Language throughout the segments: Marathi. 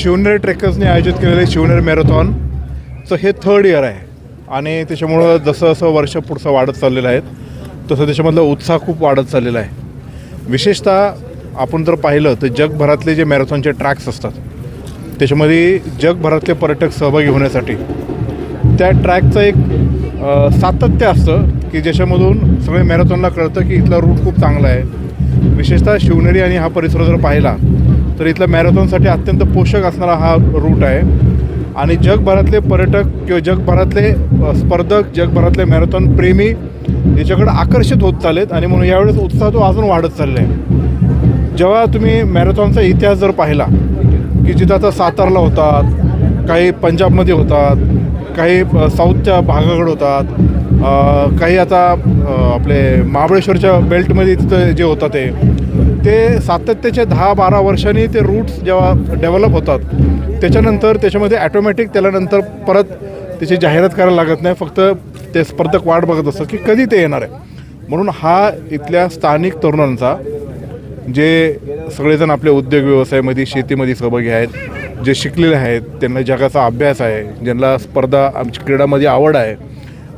शिवनेरी ट्रेकर्सने आयोजित केलेले शिवनेरी मॅरेथॉनचं हे थर्ड इयर आहे. आणि त्याच्यामुळं जसं जसं वर्ष पुढचं वाढत चाललेलं आहे तसं त्याच्यामधला उत्साह खूप वाढत चाललेला आहे. विशेषतः आपण जर पाहिलं तर जगभरातले जे मॅरेथॉनचे ट्रॅक्स असतात त्याच्यामध्ये जगभरातले पर्यटक सहभागी होण्यासाठी त्या ट्रॅकचं एक सातत्य असतं की ज्याच्यामधून सगळे मॅरेथॉनला कळतं की इथला रूट खूप चांगला आहे. विशेषतः शिवनेरी आणि हा परिसर जर पाहिला तर इथला मॅरेथॉनसाठी अत्यंत पोषक असणारा हा रूट आहे. आणि जगभरातले पर्यटक किंवा जगभरातले स्पर्धक जगभरातले मॅरेथॉन प्रेमी याच्याकडे आकर्षित होत चालेत आणि म्हणून यावेळेस उत्साह तो अजून वाढत चालला आहे जेव्हा तुम्ही मॅरेथॉनचा इतिहास जर पाहिला की जिथं आता सातारला होतात काही पंजाबमध्ये होतात काही साऊथच्या भागाकडे होतात काही आता आपले महाबळेश्वरच्या बेल्टमध्ये तिथं जे होतं ते ते सातत्याचे दहा बारा वर्षांनी ते रूट्स जेव्हा डेव्हलप होतात त्याच्यानंतर त्याच्यामध्ये ॲटोमॅटिक त्याला नंतर परत त्याची जाहिरात करायला लागत नाही. फक्त ते स्पर्धक वाट बघत असतात की कधी ते येणार आहे. म्हणून हा इथल्या स्थानिक तरुणांचा जे सगळेजण आपल्या उद्योग व्यवसायामध्ये शेतीमध्ये सहभागी आहेत जे शिकलेले आहेत त्यांना जगाचा अभ्यास आहे ज्यांना स्पर्धा आमची क्रीडामध्ये आवड आहे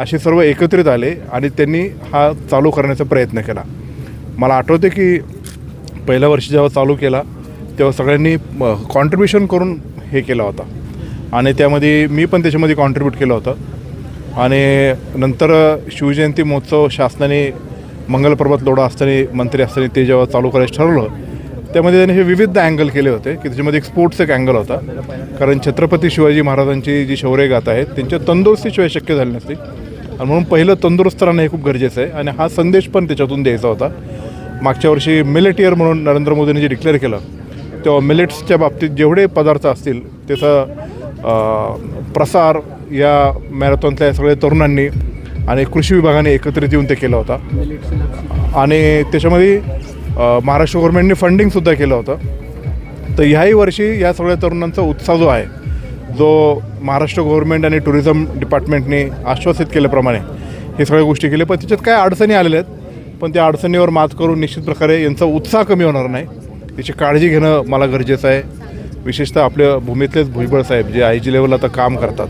असे सर्व एकत्रित आले आणि त्यांनी हा चालू करण्याचा प्रयत्न केला. मला आठवते की पहिल्या वर्षी जेव्हा चालू केला तेव्हा सगळ्यांनी कॉन्ट्रीब्युशन करून हे केला होता. आणि त्यामध्ये मी पण त्याच्यामध्ये कॉन्ट्रीब्यूट केलं होतं. आणि नंतर शिवजयंती महोत्सव शासनाने मंगलपर्वत लोढा असताना मंत्री असताना ते जेव्हा चालू करायचं ठरवलं त्यामध्ये त्यांनी हे विविध अँगल केले होते की त्याच्यामध्ये एक स्पोर्ट्स एक अँगल होता. कारण छत्रपती शिवाजी महाराजांची जी शौर्यगाथा आहेत त्यांच्या तंदुरुस्तीशिवाय शक्य झाली नसती. आणि म्हणून पहिलं तंदुरुस्त राहणं हे खूप गरजेचं आहे. आणि हा संदेश पण त्याच्यातून द्यायचा होता. मागच्या वर्षी मिलेट इयर म्हणून नरेंद्र मोदींनी जे डिक्लेअर केलं तेव्हा मिलेट्सच्या बाबतीत जेवढे पदार्थ असतील त्याचा प्रसार या मॅरेथॉनतल्या सगळ्या तरुणांनी आणि कृषी विभागाने एकत्रित येऊन ते केला होता. आणि त्याच्यामध्ये महाराष्ट्र गव्हर्नमेंटने फंडिंगसुद्धा केलं होतं. तर ह्याही वर्षी या सगळ्या तरुणांचा उत्साह जो आहे जो महाराष्ट्र गव्हर्नमेंट आणि टुरिझम डिपार्टमेंटने आश्वासित केल्याप्रमाणे हे सगळ्या गोष्टी केल्या. पण त्याच्यात काय अडचणी आलेल्या आहेत? पण त्या अडचणीवर मात करून निश्चित प्रकारे यांचा उत्साह कमी होणार नाही. याची काळजी घेणं मला गरजेचं आहे. विशेषतः आपल्या भूमीतलेच भुजबळ साहेब जे आय जी लेवलला आता काम करतात.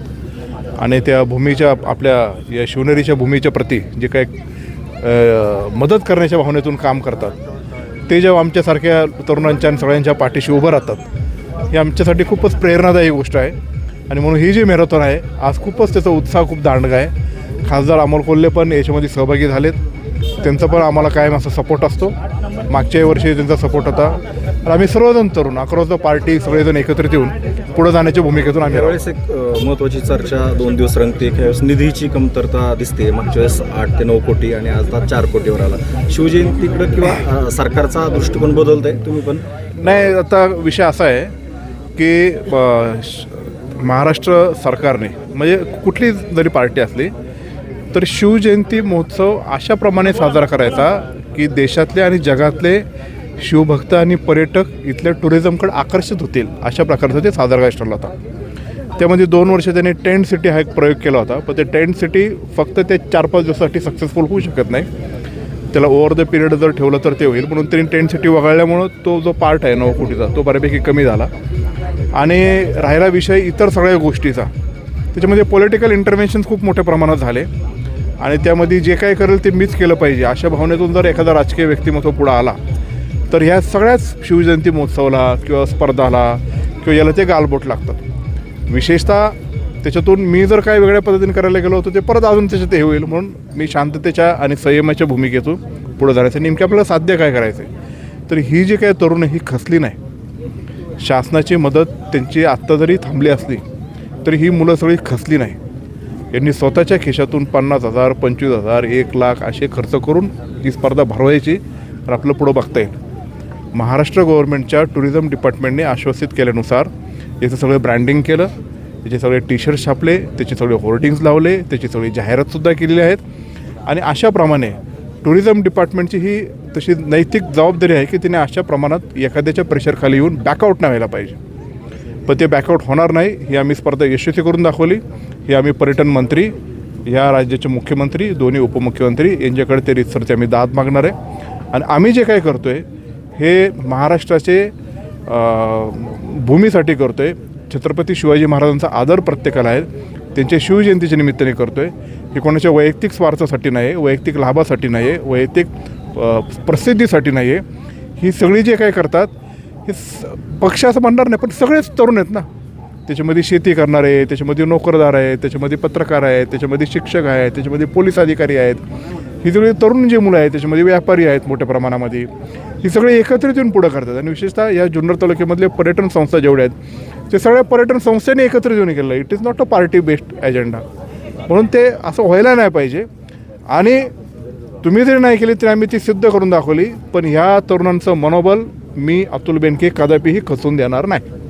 आणि त्या भूमीच्या आपल्या या शिवनेरीच्या भूमीच्या प्रती जे काही मदत करण्याच्या भावनेतून काम करतात ते जेव्हा आमच्यासारख्या तरुणांच्या आणि सगळ्यांच्या पाठीशी उभं राहतात हे आमच्यासाठी खूपच प्रेरणादायी गोष्ट आहे. आणि म्हणून ही जी मॅरेथॉन आहे आज खूपच त्याचा उत्साह खूप दांडगा आहे. खासदार अमोल कोल्हे पण याच्यामध्ये सहभागी झालेत. त्यांचा पण आम्हाला कायम असा सपोर्ट असतो. मागच्याही वर्षी त्यांचा सपोर्ट होता. आणि आम्ही सर्वजण तरुण अक्रॉस द पार्टी सगळेजण एकत्रित येऊन पुढे जाण्याच्या भूमिकेतून आम्ही. यावेळेस एक महत्त्वाची चर्चा दोन दिवस रंगते. ह्यावेळेस निधीची कमतरता दिसते. मागच्या वेळेस आठ ते नऊ कोटी आणि आता चार कोटीवर आला. शिवजयंतीकडं किंवा सरकारचा दृष्टिकोन बदलत आहे तुम्ही पण? नाही आता विषय असा आहे की महाराष्ट्र सरकारने म्हणजे कुठली जरी पार्टी असली तर शिवजयंती महोत्सव अशाप्रमाणे साजरा करायचा की देशातले आणि जगातले शिवभक्त आणि पर्यटक इथल्या टुरिझमकडे आकर्षित होतील अशा प्रकारचा ते साजरा करायचं ठरलं होता. त्यामध्ये दोन वर्ष त्यांनी टेंट सिटी हा एक प्रयोग केला होता. पण ते टेंट सिटी फक्त ते चार पाच दिवसासाठी सक्सेसफुल होऊ शकत नाही. त्याला ओव्हर द पिरियड जर ठेवलं तर ते होईल. म्हणून त्यांनी टेंट सिटी वगळल्यामुळं तो जो पार्ट आहे नऊ कोटीचा तो बऱ्यापैकी कमी झाला. आणि राहिला विषय इतर सगळ्या गोष्टीचा. त्याच्यामध्ये पॉलिटिकल इंटरव्हेन्शन्स खूप मोठ्या प्रमाणात झाले. आणि त्यामध्ये जे काय करेल ते मीच केलं पाहिजे. अशा भावनेतून जर एखादा राजकीय व्यक्तिमत्व पुढं आला तर ह्या सगळ्याच शिवजयंती महोत्सवाला किंवा स्पर्धाला किंवा याला ते गालबोट लागतात. विशेषतः त्याच्यातून मी जर काय वेगळ्या पद्धतीने करायला गेलो होतो ते परत अजून त्याच्यात हे होईल. म्हणून मी शांततेच्या आणि संयमाच्या भूमिकेतून पुढे जायचं नेमकं आपल्याला साध्य काय करायचं आहे तर ही जी काय तरुण ही खसली नाही. शासनाची मदत त्यांची आत्ता जरी थांबली असली तरी ही मुलं सगळी खसली नाही. यांनी स्वतःच्या खिशातून पन्नास हजार पंचवीस हजार एक लाख असे खर्च करून ही स्पर्धा भरवायची तर आपलं पुढं बघता येईल. महाराष्ट्र गव्हर्नमेंटच्या टुरिझम डिपार्टमेंटने आश्वासित केल्यानुसार याचं सगळं ब्रँडिंग केलं त्याचे सगळे टी शर्ट छापले त्याचे सगळे होर्डिंग्स लावले त्याची सगळी जाहिरातसुद्धा केलेली आहेत. आणि अशाप्रमाणे टुरिझम डिपार्टमेंटची ही तशी नैतिक जबाबदारी आहे की तिने अशा प्रमाणात एखाद्याच्या प्रेशरखाली येऊन बॅकआउट नाही व्हायला पाहिजे. पण ते बॅकआउट होणार नाही ही आम्ही स्पर्धा यशस्वी करून दाखवली. ही आम्ही पर्यटन मंत्री या राज्याचे मुख्यमंत्री दोन्ही उपमुख्यमंत्री यांच्याकडे ते रितसरचे आम्ही दाद मागणार आहे. आणि आम्ही जे काय करतो आहे हे महाराष्ट्राचे भूमीसाठी करतो आहे छत्रपती शिवाजी महाराजांचा आदर प्रत्येकाला आहे. त्यांच्या शिवजयंतीच्या निमित्ताने करतो आहे हे कोणाच्या वैयक्तिक स्वार्थासाठी नाही आहे वैयक्तिक लाभासाठी नाही आहे वैयक्तिक प्रसिद्धीसाठी नाही आहे ही सगळी जे काय करतात हे स पक्ष असं म्हणणार नाही पण सगळेच तरुण आहेत ना. त्याच्यामध्ये शेती करणारे त्याच्यामध्ये नोकरदार आहेत त्याच्यामध्ये पत्रकार आहेत त्याच्यामध्ये शिक्षक आहेत त्याच्यामध्ये पोलीस अधिकारी आहेत. ही सगळी तरुण जे मुलं आहेत त्याच्यामध्ये व्यापारी आहेत मोठ्या प्रमाणामध्ये. ही सगळे एकत्रित येऊन पुढं करतात. आणि विशेषतः या जुन्नर तालुक्यामधले पर्यटन संस्था जेवढ्या आहेत ते सगळ्या पर्यटन संस्थेने एकत्रित येऊन केलं it is not a party based agenda म्हणून ते असं व्हायला नाही पाहिजे. आणि तुम्ही जरी नाही केली तरी आम्ही ती सिद्ध करून दाखवली पण ह्या तरुणांचं मनोबल मी अतुल बेनके कदापिही खचून देणार नाही.